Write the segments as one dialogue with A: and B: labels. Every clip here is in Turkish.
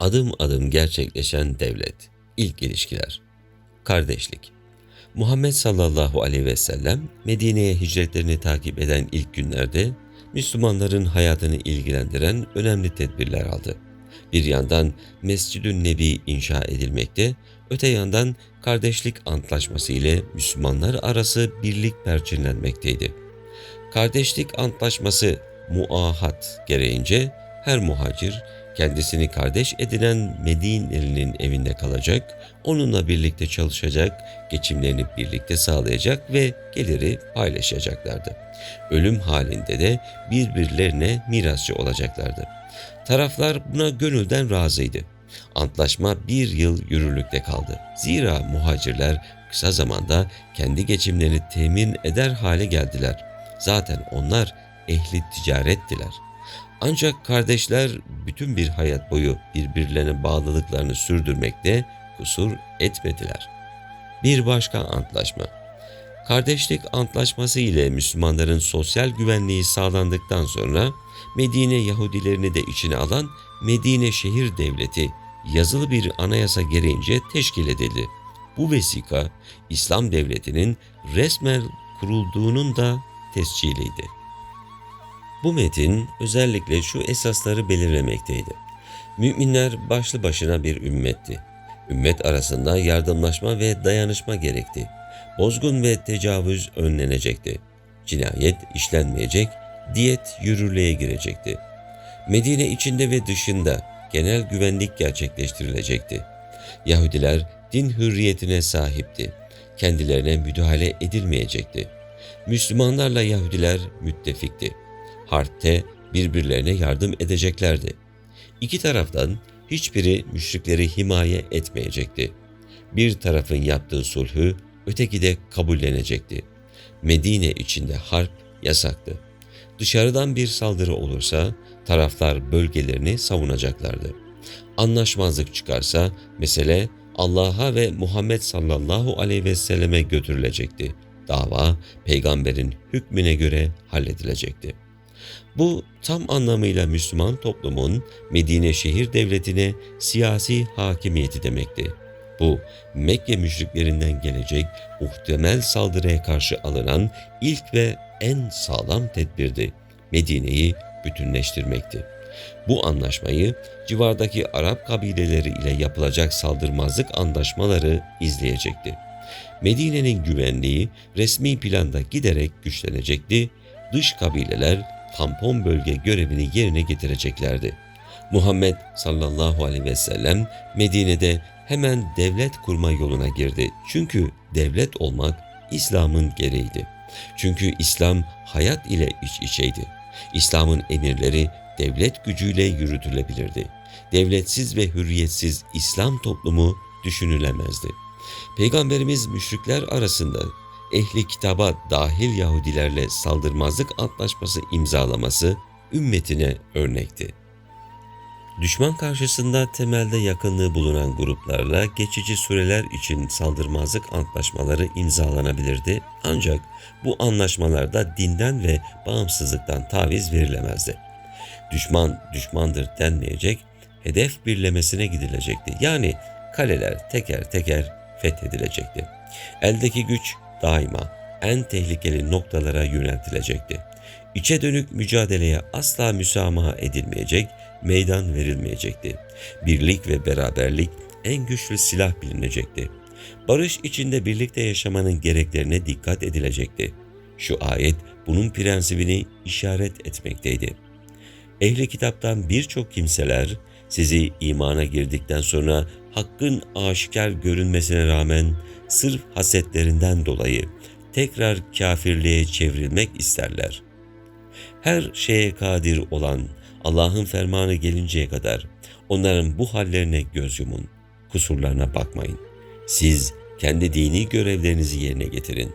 A: Adım adım gerçekleşen devlet, ilk ilişkiler, kardeşlik. Muhammed sallallahu aleyhi ve sellem Medine'ye hicretlerini takip eden ilk günlerde Müslümanların hayatını ilgilendiren önemli tedbirler aldı. Bir yandan Mescid-ü Nebi inşa edilmekte, öte yandan kardeşlik antlaşması ile Müslümanlar arası birlik perçinlenmekteydi. Kardeşlik antlaşması muahat gereğince her muhacir kendisini kardeş edinen Medineli'nin evinde kalacak, onunla birlikte çalışacak, geçimlerini birlikte sağlayacak ve geliri paylaşacaklardı. Ölüm halinde de birbirlerine mirasçı olacaklardı. Taraflar buna gönülden razıydı. Antlaşma bir yıl yürürlükte kaldı. Zira muhacirler kısa zamanda kendi geçimlerini temin eder hale geldiler. Zaten onlar ehli ticarettiler. Ancak kardeşler bütün bir hayat boyu birbirlerine bağlılıklarını sürdürmekte kusur etmediler. Bir başka antlaşma. Kardeşlik antlaşması ile Müslümanların sosyal güvenliği sağlandıktan sonra Medine Yahudilerini de içine alan Medine Şehir Devleti yazılı bir anayasa gereğince teşkil edildi. Bu vesika İslam devletinin resmen kurulduğunun da tesciliydi. Bu metin özellikle şu esasları belirlemekteydi. Müminler başlı başına bir ümmetti. Ümmet arasında yardımlaşma ve dayanışma gerekti. Bozgun ve tecavüz önlenecekti. Cinayet işlenmeyecek, diyet yürürlüğe girecekti. Medine içinde ve dışında genel güvenlik gerçekleştirilecekti. Yahudiler din hürriyetine sahipti. Kendilerine müdahale edilmeyecekti. Müslümanlarla Yahudiler müttefikti. Harpte birbirlerine yardım edeceklerdi. İki taraftan hiçbiri müşrikleri himaye etmeyecekti. Bir tarafın yaptığı sulhü öteki de kabullenecekti. Medine içinde harp yasaktı. Dışarıdan bir saldırı olursa taraflar bölgelerini savunacaklardı. Anlaşmazlık çıkarsa mesele Allah'a ve Muhammed sallallahu aleyhi ve selleme götürülecekti. Dava peygamberin hükmüne göre halledilecekti. Bu tam anlamıyla Müslüman toplumun Medine şehir devletine siyasi hakimiyeti demekti. Bu Mekke müşriklerinden gelecek muhtemel saldırıya karşı alınan ilk ve en sağlam tedbirdi. Medine'yi bütünleştirmekti. Bu anlaşmayı civardaki Arap kabileleri ile yapılacak saldırmazlık anlaşmaları izleyecekti. Medine'nin güvenliği resmi planda giderek güçlenecekti. Dış kabileler tampon bölge görevini yerine getireceklerdi. Muhammed sallallahu aleyhi ve sellem Medine'de hemen devlet kurma yoluna girdi. Çünkü devlet olmak İslam'ın gereğiydi. Çünkü İslam hayat ile iç içeydi. İslam'ın emirleri devlet gücüyle yürütülebilirdi. Devletsiz ve hürriyetsiz İslam toplumu düşünülemezdi. Peygamberimiz müşrikler arasında ehli kitaba dahil Yahudilerle saldırmazlık antlaşması imzalaması ümmetine örnekti. Düşman karşısında temelde yakınlığı bulunan gruplarla geçici süreler için saldırmazlık antlaşmaları imzalanabilirdi ancak bu anlaşmalarda dinden ve bağımsızlıktan taviz verilemezdi. Düşman düşmandır denmeyecek, hedef birlemesine gidilecekti. Yani kaleler teker teker fethedilecekti. Eldeki güç daima en tehlikeli noktalara yöneltilecekti. İçe dönük mücadeleye asla müsamaha edilmeyecek, meydan verilmeyecekti. Birlik ve beraberlik en güçlü silah bilinecekti. Barış içinde birlikte yaşamanın gereklerine dikkat edilecekti. Şu ayet bunun prensibini işaret etmekteydi. Ehli kitaptan birçok kimseler sizi imana girdikten sonra hakkın aşikar görünmesine rağmen sırf hasetlerinden dolayı tekrar kafirliğe çevrilmek isterler. Her şeye kadir olan Allah'ın fermanı gelinceye kadar onların bu hallerine göz yumun, kusurlarına bakmayın. Siz kendi dini görevlerinizi yerine getirin.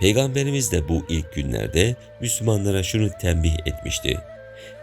A: Peygamberimiz de bu ilk günlerde Müslümanlara şunu tembih etmişti.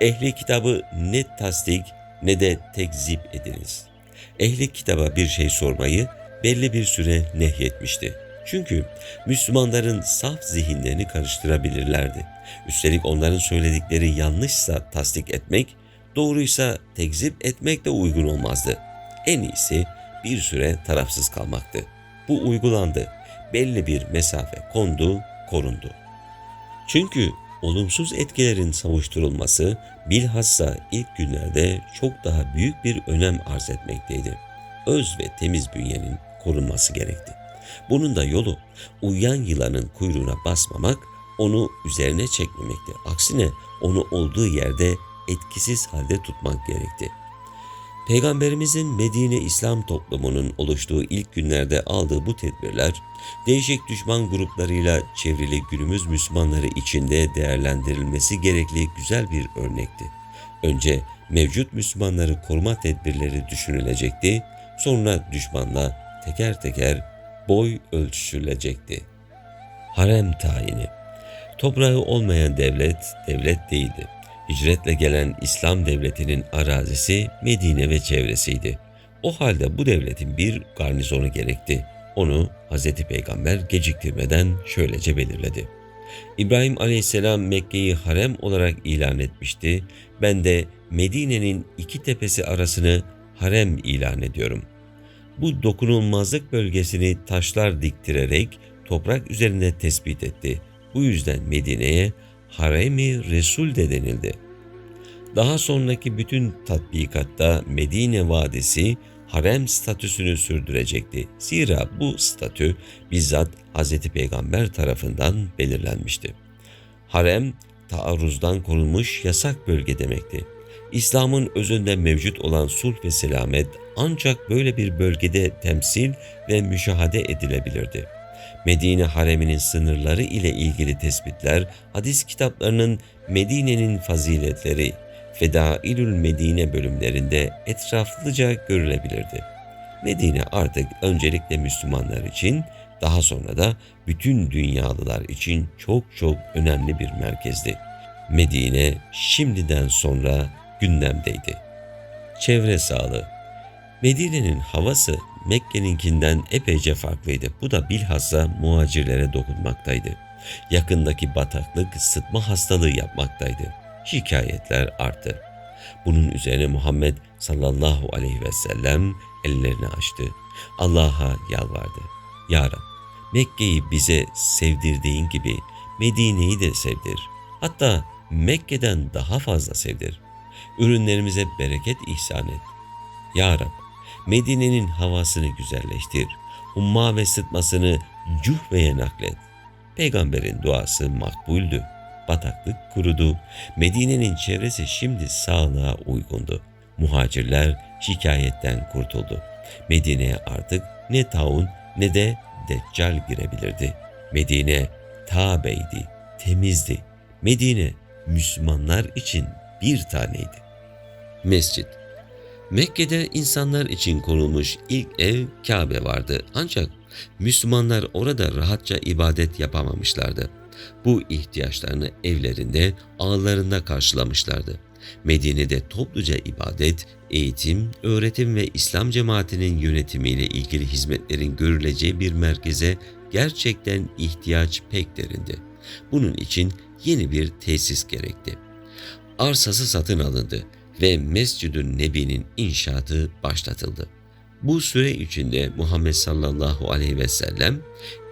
A: Ehli kitabı ne tasdik ne de tekzip ediniz. Ehli kitaba bir şey sormayı belli bir süre nehyetmişti. Çünkü Müslümanların saf zihinlerini karıştırabilirlerdi. Üstelik onların söyledikleri yanlışsa tasdik etmek, Doğruysa tekzip etmek de uygun olmazdı. En iyisi bir süre tarafsız kalmaktı. Bu uygulandı. Belli bir mesafe kondu, korundu. Çünkü olumsuz etkilerin savuşturulması bilhassa ilk günlerde çok daha büyük bir önem arz etmekteydi. Öz ve temiz bünyenin korunması gerekti. Bunun da yolu uyuyan yılanın kuyruğuna basmamak, onu üzerine çekmemekti. Aksine onu olduğu yerde etkisiz halde tutmak gerekti. Peygamberimizin Medine İslam toplumunun oluştuğu ilk günlerde aldığı bu tedbirler, değişik düşman gruplarıyla çevrili günümüz Müslümanları içinde değerlendirilmesi gerekli güzel bir örnekti. Önce mevcut Müslümanları koruma tedbirleri düşünülecekti, sonra düşmanla teker teker boy ölçüşülecekti. Harem tayini Toprağı olmayan devlet, devlet değildi. Hicretle gelen İslam devletinin arazisi Medine ve çevresiydi. O halde bu devletin bir garnizonu gerekti. Onu Hz. Peygamber geciktirmeden şöylece belirledi. İbrahim aleyhisselam Mekke'yi harem olarak ilan etmişti. Ben de Medine'nin iki tepesi arasını harem ilan ediyorum. Bu dokunulmazlık bölgesini taşlar diktirerek toprak üzerinde tespit etti. Bu yüzden Medine'ye Haremi Resul de denildi. Daha sonraki bütün tatbikatta Medine Vadisi harem statüsünü sürdürecekti. Zira bu statü bizzat Hz. Peygamber tarafından belirlenmişti. Harem, taarruzdan korunmuş yasak bölge demekti. İslam'ın özünde mevcut olan sulh ve selamet ancak böyle bir bölgede temsil ve müşahede edilebilirdi. Medine hareminin sınırları ile ilgili tespitler hadis kitaplarının Medine'nin faziletleri, Fedailül Medine bölümlerinde etraflıca görülebilirdi. Medine artık öncelikle Müslümanlar için, daha sonra da bütün dünyalılar için çok çok önemli bir merkezdi. Medine şimdiden sonra gündemdeydi. Çevre sağlığı Medine'nin havası Mekke'ninkinden epeyce farklıydı. Bu da bilhassa muhacirlere dokunmaktaydı. Yakındaki bataklık sıtma hastalığı yapmaktaydı. Şikayetler arttı. Bunun üzerine Muhammed sallallahu aleyhi ve sellem ellerini açtı. Allah'a yalvardı. Ya Rab, Mekke'yi bize sevdirdiğin gibi Medine'yi de sevdir. Hatta Mekke'den daha fazla sevdir. Ürünlerimize bereket ihsan et. Ya Rab, Medine'nin havasını güzelleştir. Umma ve sıtmasını Cuhve'ye naklet. Peygamberin duası makbuldü. Bataklık kurudu. Medine'nin çevresi şimdi sağlığa uygundu. Muhacirler şikayetten kurtuldu. Medine'ye artık ne taun ne de deccal girebilirdi. Medine tabeydi, temizdi. Medine Müslümanlar için bir taneydi. Mescit Mekke'de insanlar için konulmuş ilk ev Kabe vardı. Ancak Müslümanlar orada rahatça ibadet yapamamışlardı. Bu ihtiyaçlarını evlerinde, ağlarında karşılamışlardı. Medine'de topluca ibadet, eğitim, öğretim ve İslam cemaatinin yönetimiyle ilgili hizmetlerin görüleceği bir merkeze gerçekten ihtiyaç pek derindi. Bunun için yeni bir tesis gerekti. Arsası satın alındı ve Mescid-ü Nebi'nin inşaatı başlatıldı. Bu süre içinde Muhammed sallallahu aleyhi ve sellem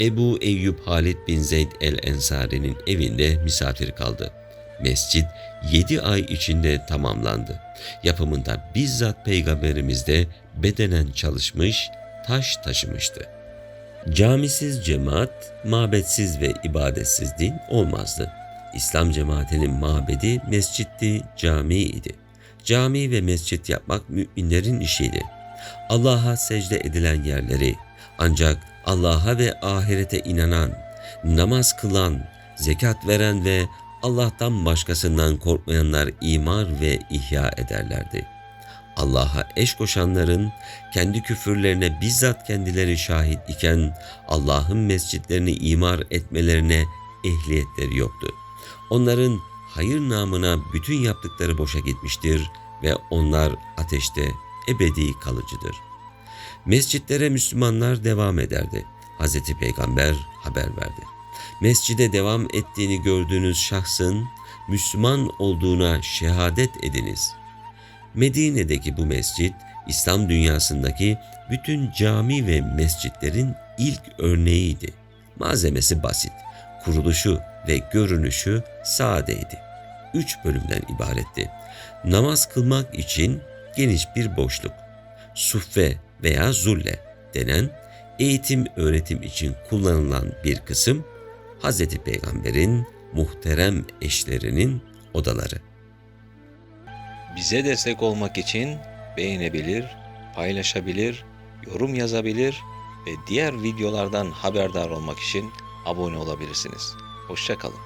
A: Ebu Eyyub Halid bin Zeyd el-Ensari'nin evinde misafir kaldı. Mescid 7 ay içinde tamamlandı. Yapımında bizzat peygamberimiz de bedenen çalışmış, taş taşımıştı. Camisiz cemaat, mabetsiz ve ibadetsiz din olmazdı. İslam cemaatinin mabedi mescitti, cami idi. Cami ve mescit yapmak müminlerin işiydi. Allah'a secde edilen yerleri ancak Allah'a ve ahirete inanan, namaz kılan, zekat veren ve Allah'tan başkasından korkmayanlar imar ve ihya ederlerdi. Allah'a eş koşanların kendi küfürlerine bizzat kendileri şahit iken Allah'ın mescitlerini imar etmelerine ehliyetleri yoktu. Onların hayır namına bütün yaptıkları boşa gitmiştir ve onlar ateşte ebedi kalıcıdır. Mescitlere Müslümanlar devam ederdi. Hz. Peygamber haber verdi. Mescide devam ettiğini gördüğünüz şahsın Müslüman olduğuna şehadet ediniz. Medine'deki bu mescit, İslam dünyasındaki bütün cami ve mescitlerin ilk örneğiydi. Malzemesi basit, kuruluşu ve görünüşü sadeydi. Üç bölümden ibaretti. Namaz kılmak için geniş bir boşluk, suffe veya zulle denen eğitim öğretim için kullanılan bir kısım, Hz. Peygamber'in muhterem eşlerinin odaları.
B: Bize destek olmak için beğenebilir, paylaşabilir, yorum yazabilir ve diğer videolardan haberdar olmak için abone olabilirsiniz. Hoşçakalın.